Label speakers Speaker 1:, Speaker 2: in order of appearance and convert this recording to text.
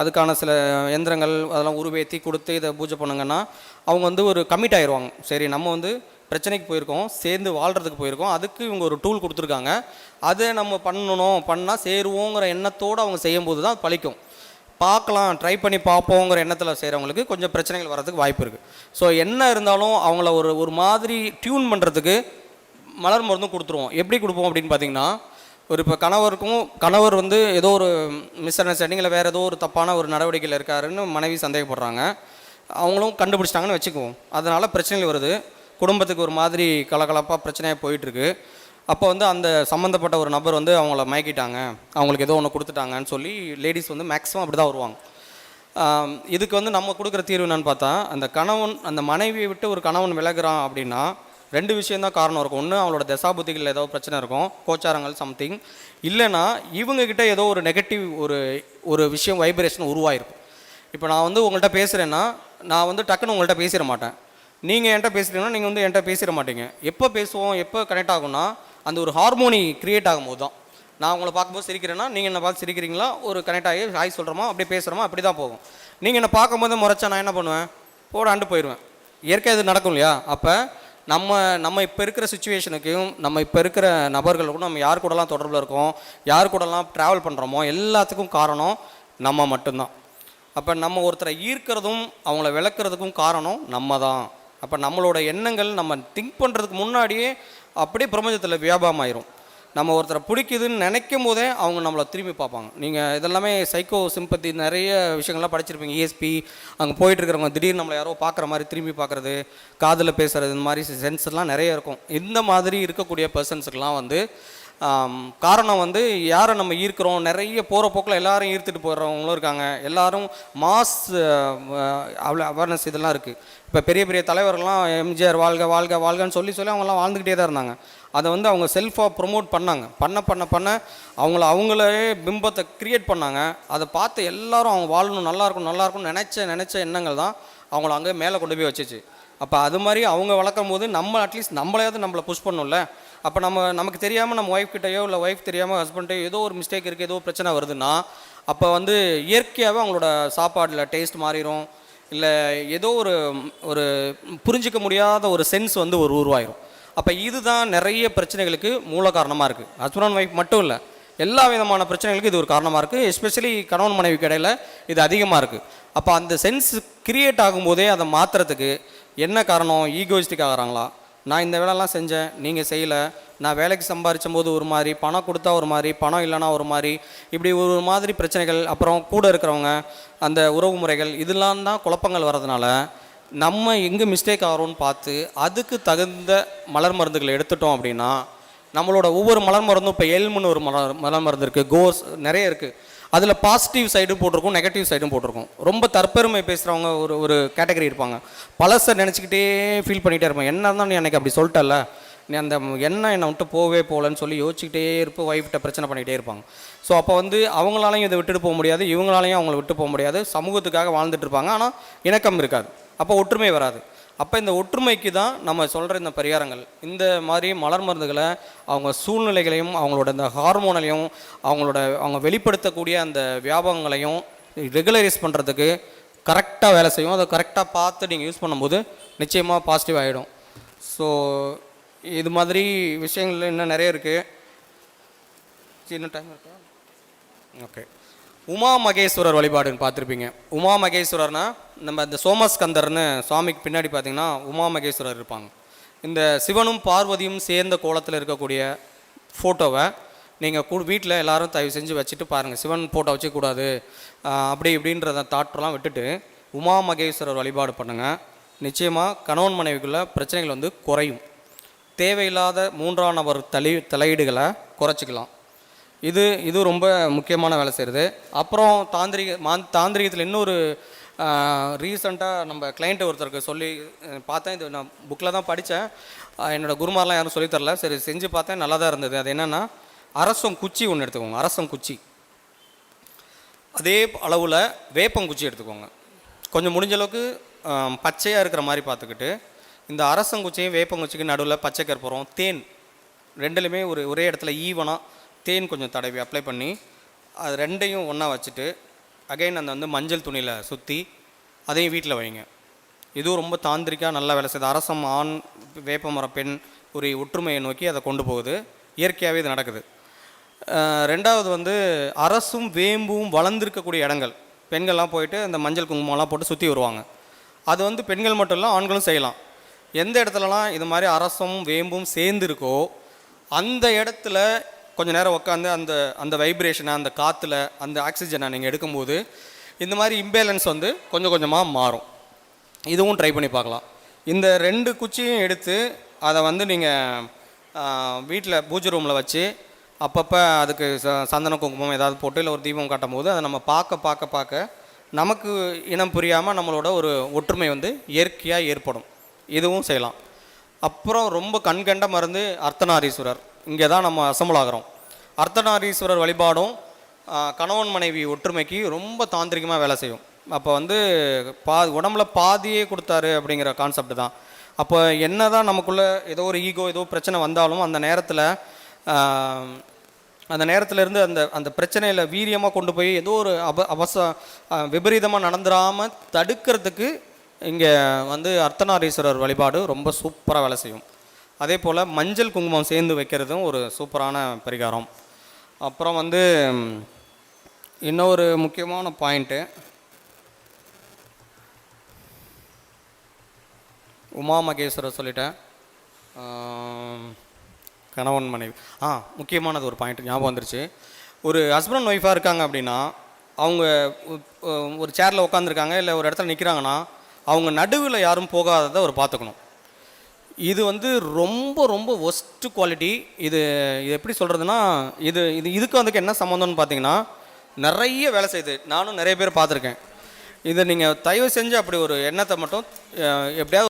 Speaker 1: அதுக்கான சில எந்திரங்கள் அதெல்லாம் உருவேற்றி கொடுத்து இதை பூஜை பண்ணுங்கன்னா அவங்க வந்து ஒரு கமிட் ஆயிடுவாங்க சரி நம்ம வந்து பிரச்சனைக்கு போயிருக்கோம் சேர்ந்து வாழ்கிறதுக்கு போயிருக்கோம் அதுக்கு இவங்க ஒரு டூல் கொடுத்துருக்காங்க. அதை நம்ம பண்ணணும் பண்ணால் சேருவோங்கிற எண்ணத்தோடு அவங்க செய்யும்போது தான் பழிக்கும். பார்க்கலாம் ட்ரை பண்ணி பார்ப்போங்கிற எண்ணத்தில் செய்கிறவங்களுக்கு கொஞ்சம் பிரச்சனைகள் வர்றதுக்கு வாய்ப்பு இருக்குது ஸோ என்ன இருந்தாலும் அவங்கள ஒரு ஒரு மாதிரி டியூன் பண்ணுறதுக்கு மலர் மருந்தும் கொடுத்துருவோம். எப்படி கொடுப்போம் அப்படின்னு பார்த்தீங்கன்னா ஒரு இப்போ கணவருக்கும் கணவர் வந்து ஏதோ ஒரு மிஸ் அண்டர்ஸ்டாண்டிங் இல்லை வேறு ஏதோ ஒரு தப்பான ஒரு நடவடிக்கையில் இருக்காருன்னு மனைவி சந்தேகப்படுறாங்க. அவங்களும் கண்டுபிடிச்சிட்டாங்கன்னு வச்சுக்குவோம். அதனால் பிரச்சனைகள் வருது. குடும்பத்துக்கு ஒரு மாதிரி கலகலப்பாக பிரச்சனையாக போயிட்டுருக்கு. அப்போ வந்து அந்த சம்மந்தப்பட்ட ஒரு நபர் வந்து அவங்கள மயக்கிட்டாங்க. அவங்களுக்கு ஏதோ ஒன்று கொடுத்துட்டாங்கன்னு சொல்லி லேடிஸ் வந்து மேக்ஸிமம் அப்படி தான் வருவாங்க இதுக்கு வந்து நம்ம கொடுக்குற தீர்வு என்னன்னு பார்த்தா அந்த கணவன் அந்த மனைவியை விட்டு ஒரு கணவன் விலகுறான் அப்படின்னா ரெண்டு விஷயம்தான் காரணம் இருக்கும். ஒன்று அவளோட தசாபுத்திகளில் ஏதோ பிரச்சனை இருக்கும். கோச்சாரங்கள் சம்திங் இல்லைன்னா இவங்கக்கிட்ட ஏதோ ஒரு நெகட்டிவ் ஒரு ஒரு விஷயம் வைப்ரேஷன் உருவாயிருக்கும். இப்போ நான் வந்து உங்கள்கிட்ட பேசுகிறேன்னா நான் வந்து டக்குன்னு உங்கள்கிட்ட பேசிட மாட்டேன். நீங்கள் என்கிட்ட பேசுகிறீங்கன்னா நீங்கள் வந்து என்கிட்ட பேசிட மாட்டீங்க. எப்போ பேசுவோம் எப்போ கனெக்ட் ஆகும்னா அந்த ஒரு ஹார்மோனி கிரியேட் ஆகும்போது தான். நான் உங்களை பார்க்கும்போது சிரிக்கிறேன்னா நீங்கள் என்ன பார்த்து சிரிக்கிறீங்களா? ஒரு கனெக்ட் ஆகி ஹாய் சொல்கிறோமா அப்படியே பேசுகிறோமா அப்படி தான் போகும். நீங்கள் என்னை பார்க்கும்போது முறைச்சா நான் என்ன பண்ணுவேன்? போடாண்டு போயிடுவேன் இயற்கை இது நடக்கும் இல்லையா? அப்போ நம்ம நம்ம இப்போ இருக்கிற சுச்சுவேஷனுக்கும் நம்ம இப்போ இருக்கிற நபர்களுக்கும் நம்ம யார் கூடலாம் தொடர்பில் இருக்கோம் யார் கூடலாம் ட்ராவல் பண்ணுறோமோ எல்லாத்துக்கும் காரணம் நம்ம மட்டும்தான். அப்போ நம்ம ஒருத்தரை ஈர்க்கிறதும் அவங்கள விளக்குறதுக்கும் காரணம் நம்ம தான் அப்போ நம்மளோட எண்ணங்கள் நம்ம திங்க் பண்ணுறதுக்கு முன்னாடியே அப்படியே பிரபஞ்சத்தில் வியாபாரம் ஆயிரும். நம்ம ஒருத்தரை பிடிக்குதுன்னு நினைக்கும் போதே அவங்க நம்மளை திரும்பி பார்ப்பாங்க. நீங்கள் இதெல்லாமே சைக்கோ சிம்பத்தி நிறைய விஷயங்கள்லாம் படிச்சிருப்பீங்க. இஎஸ்பி அங்கே போயிட்டுருக்கிறவங்க திடீர்னு நம்மளை யாரோ பார்க்குற மாதிரி திரும்பி பார்க்குறது காதில் பேசுகிறது இந்த மாதிரி சென்ஸ்லாம் நிறைய இருக்கும். இந்த மாதிரி இருக்கக்கூடிய பர்சன்ஸுக்கெலாம் வந்து காரணம் வந்து யாரை நம்ம ஈர்க்கிறோம்? நிறைய போகிற போக்கில் எல்லாரும் ஈர்த்துட்டு போகிறவங்களும் இருக்காங்க. எல்லாரும் மாஸ் அவ்வளோ அவேர்னஸ் இதெல்லாம் இருக்குது இப்போ பெரிய பெரிய தலைவர்கள்லாம் எம்ஜிஆர் வாழ்க வாழ்க வாழ்கன்னு சொல்லி சொல்லி அவங்கெல்லாம் வாழ்ந்துக்கிட்டே தான் இருந்தாங்க. அதை வந்து அவங்க செல்ஃபாக ப்ரொமோட் பண்ணாங்க. பண்ண பண்ண பண்ண அவங்கள அவங்களே பிம்பத்தை கிரியேட் பண்ணாங்க. அதை பார்த்து எல்லாரும் அவங்க வாழணும் நல்லாயிருக்கும் நல்லாயிருக்கும்னு நினச்ச நினச்ச எண்ணங்கள் தான் அவங்கள அங்கே மேலே கொண்டு போய் வச்சுச்சு. அப்போ அது மாதிரி அவங்க வளர்க்கும் போது நம்ம அட்லீஸ்ட் நம்மளையாவது நம்மளை புஷ் பண்ணணும்ல அப்போ நம்ம நமக்கு தெரியாமல் நம்ம ஒய்ஃப் கிட்டேயோ இல்லை ஒய்ஃப் தெரியாமல் ஹஸ்பண்டையோ ஏதோ ஒரு மிஸ்டேக் இருக்குது ஏதோ பிரச்சனை வருதுன்னா அப்போ வந்து இயற்கையாகவே அவங்களோட சாப்பாடில் டேஸ்ட் மாறிடும் இல்லை ஏதோ ஒரு ஒரு புரிஞ்சிக்க முடியாத ஒரு சென்ஸ் வந்து ஒரு உருவாயிரும். அப்போ இதுதான் நிறைய பிரச்சனைகளுக்கு மூல காரணமாக இருக்குது ஹஸ்பண்ட் அண்ட் ஒய்ஃப் மட்டும் இல்லை எல்லா விதமான பிரச்சனைகளுக்கும் இது ஒரு காரணமாக இருக்குது எஸ்பெஷலி கணவன் மனைவிக்கு இடையில இது அதிகமாக இருக்குது அப்போ அந்த சென்ஸ் கிரியேட் ஆகும்போதே அதை மாற்றுறதுக்கு என்ன காரணம்? ஈகோயிஸ்டிக் ஆகிறாங்களா? நான் இந்த வேலைலாம் செஞ்சேன் நீங்கள் செய்யலை. நான் வேலைக்கு சம்பாரிச்சும் போது ஒரு மாதிரி பணம் கொடுத்தா ஒரு மாதிரி பணம் இல்லைன்னா ஒரு மாதிரி இப்படி ஒரு மாதிரி பிரச்சனைகள் அப்புறம் கூட இருக்கிறவங்க அந்த உறவு முறைகள் இதெல்லாம் தான் குழப்பங்கள் வர்றதுனால நம்ம எங்கே மிஸ்டேக் ஆகிறோம்னு பார்த்து அதுக்கு தகுந்த மலர் மருந்துகளை எடுத்துட்டோம் அப்படின்னா நம்மளோட ஒவ்வொரு மலர் மருந்தும் இப்போ எல்முன்னு ஒரு மலர் மலர் மருந்து இருக்குது கோஸ் நிறைய இருக்குது அதில் பாசிட்டிவ் சைடும் போட்டிருக்கும் நெகட்டிவ் சைடும் போட்டிருக்கும். ரொம்ப தற்பெருமை பேசுகிறவங்க ஒரு ஒரு கேட்டகரி இருப்பாங்க. பழசை நினச்சிக்கிட்டே ஃபீல் பண்ணிகிட்டே இருப்பேன் என்ன தான் நீ அன்றைக்கி அப்படி சொல்லிட்டல நீ அந்த எண்ணம் என்னை விட்டு போவே போகலன்னு சொல்லி யோசிச்சுக்கிட்டே இருப்போம் ஒய்ஃப்கிட்ட பிரச்சனை பண்ணிக்கிட்டே இருப்பாங்க. ஸோ அப்போ வந்து அவங்களாலையும் இதை விட்டுட்டு போக முடியாது இவங்களாலையும் அவங்கள விட்டு போக முடியாது. சமூகத்துக்காக வாழ்ந்துட்டு இருப்பாங்க. ஆனால் இணக்கம் இருக்காது. அப்போ ஒற்றுமை வராது. அப்போ இந்த ஒற்றுமைக்கு தான் நம்ம சொல்கிற இந்த பரிகாரங்கள். இந்த மாதிரி மலர் மருந்துகளை அவங்க சூழ்நிலைகளையும் அவங்களோட இந்த ஹார்மோனலையும் அவங்களோட அவங்க வெளிப்படுத்தக்கூடிய அந்த வியாபகங்களையும் ரெகுலரைஸ் பண்ணுறதுக்கு கரெக்டாக வேலை செய்யும். அதை கரெக்டாக பார்த்து நீங்கள் யூஸ் பண்ணும்போது நிச்சயமாக பாசிட்டிவ் ஆகிடும் ஸோ இது மாதிரி விஷயங்கள் இன்னும் நிறைய இருக்குது சின்ன டைம் இருக்கா? ஓகே உமா மகேஸ்வரர் வழிபாடுன்னு பார்த்துருப்பீங்க. உமா மகேஸ்வரர்னா நம்ம இந்த சோமஸ்கந்தர்னு சுவாமிக்கு பின்னாடி பார்த்தீங்கன்னா உமா மகேஸ்வரர் இருப்பாங்க. இந்த சிவனும் பார்வதியும் சேர்ந்த கோலத்தில் இருக்கக்கூடிய ஃபோட்டோவை நீங்கள் கூ வீட்டில் எல்லாரும் தயவு செஞ்சு வச்சுட்டு பாருங்கள் சிவன் ஃபோட்டோ வச்சுக்கூடாது அப்படி இப்படின்றத தாட்டெல்லாம் விட்டுட்டு உமா மகேஸ்வரர் வழிபாடு பண்ணுங்கள் நிச்சயமாக கணவன் மனைவிக்குள்ள பிரச்சனைகள் வந்து குறையும். தேவையில்லாத மூன்றாம் நபர் தலை தலையீடுகளை குறைச்சிக்கலாம். இது இது ரொம்ப முக்கியமான வேலை செய்கிறது அப்புறம் தாந்திரிக மா தாந்திரிகத்தில் இன்னொரு ரீசெண்டாக நம்ம கிளைண்ட்டு ஒருத்தருக்கு சொல்லி பார்த்தேன். இது நான் புக்கில் தான் படித்தேன் என்னோடய குருமாரெலாம் யாரும் சொல்லித் தரல. சரி செஞ்சு பார்த்தேன். நல்லா தான் இருந்தது. அது என்னென்னா அரசம் குச்சி ஒன்று எடுத்துக்கோங்க. அரசம் குச்சி. அதே அளவில் வேப்பங்குச்சி எடுத்துக்கோங்க. கொஞ்சம் முடிஞ்ச அளவுக்கு பச்சையாக இருக்கிற மாதிரி பார்த்துக்கிட்டு இந்த அரசங்குச்சியும் வேப்பங்குச்சிக்கு நடுவில் பச்சை கற்பூரம் தேன். ரெண்டுலையுமே ஒரு ஒரே இடத்துல ஈவனாக தேன் கொஞ்சம் தடவி அப்ளை பண்ணி அது ரெண்டையும் ஒன்றா வச்சுட்டு அகைன் அந்த வந்து மஞ்சள் துணியில் சுற்றி அதையும் வீட்டில் வைங்க. இதுவும் ரொம்ப தாந்திரிக்கா நல்லா வேலை செய்யுது அரசம் ஆண் வேப்பமரம் பெண் ஒரு ஒற்றுமையை நோக்கி அதை கொண்டு போகுது. இயற்கையாகவே இது நடக்குது. ரெண்டாவது வந்து அரசும் வேம்பும் வளர்ந்துருக்கக்கூடிய இடங்கள். பெண்கள்லாம் போயிட்டு இந்த மஞ்சள் குங்குமம்லாம் போட்டு சுற்றி வருவாங்க. அது வந்து பெண்கள் மட்டும் இல்லை ஆண்களும் செய்யலாம். எந்த இடத்துலலாம் இது மாதிரி அரசும் வேம்பும் சேர்ந்துருக்கோ அந்த இடத்துல கொஞ்சம் நேரம் உட்காந்து அந்த அந்த வைப்ரேஷனை அந்த காற்றுல அந்த ஆக்சிஜனை நீங்கள் எடுக்கும்போது இந்த மாதிரி இம்பேலன்ஸ் வந்து கொஞ்சம் கொஞ்சமாக மாறும். இதுவும் ட்ரை பண்ணி பார்க்கலாம். இந்த ரெண்டு குச்சியும் எடுத்து அதை வந்து நீங்கள் வீட்டில் பூஜை ரூமில் வச்சு அப்பப்போ அதுக்கு ச- சந்தன குங்குமம் ஏதாவது போட்டு இல்லை ஒரு தீபம் காட்டும் போது அதை நம்ம பார்க்க பார்க்க பார்க்க நமக்கு இனம் புரியாமல் நம்மளோட ஒரு ஒற்றுமை வந்து இயற்கையாக ஏற்படும். இதுவும் செய்யலாம். அப்புறம் ரொம்ப கண்கண்ட மருந்து அர்த்தநாரீஸ்வரர். இங்கே தான் நம்ம அசம்பிள் ஆகிறோம். அர்த்தநாரீஸ்வரர் வழிபாடும் கணவன் மனைவி ஒற்றுமைக்கு ரொம்ப தாந்திரிகமாக வேலை செய்யும். அப்போ வந்து பா உடம்புல பாதியே கொடுத்தாரு அப்படிங்கிற கான்செப்ட் தான். அப்போ என்ன தான் நமக்குள்ளே ஏதோ ஒரு ஈகோ ஏதோ பிரச்சனை வந்தாலும் அந்த நேரத்தில் அந்த நேரத்தில் இருந்து அந்த அந்த பிரச்சனையில் வீரியமாக கொண்டு போய் ஏதோ ஒரு அப அவச விபரீதமாக நடந்துடாமல் தடுக்கிறதுக்கு இங்கே வந்து அர்த்தநாரீஸ்வரர் வழிபாடு ரொம்ப சூப்பராக வேலை செய்யும். அதே போல் மஞ்சள் குங்குமம் சேர்ந்து வைக்கிறதும் ஒரு சூப்பரான பரிகாரம். அப்புறம் வந்து இன்னொரு முக்கியமான பாயிண்ட்டு உமா மகேஸ்வரர் சொல்லிட்டேன். கணவன் மனைவி. ஆ முக்கியமானது ஒரு பாயிண்ட் ஞாபகம் வந்துருச்சு. ஒரு ஹஸ்பண்ட் ஒய்ஃபாக இருக்காங்க அப்படின்னா அவங்க ஒரு சேரில் உட்காந்துருக்காங்க இல்லை ஒரு இடத்துல நிற்கிறாங்கன்னா அவங்க நடுவில் யாரும் போகாததை ஒரு பார்த்துக்கணும். இது வந்து ரொம்ப ரொம்ப ஒஸ்ட்டு குவாலிட்டி இது இது எப்படி சொல்கிறதுனா இது இது இதுக்கு அதுக்கு என்ன சம்மந்தம்னு பார்த்தீங்கன்னா நிறைய வேலை செய்யுது நானும் நிறைய பேர் பார்த்துருக்கேன். இதை நீங்கள் தயவு செஞ்சு அப்படி ஒரு எண்ணத்தை மட்டும் எப்படியாவது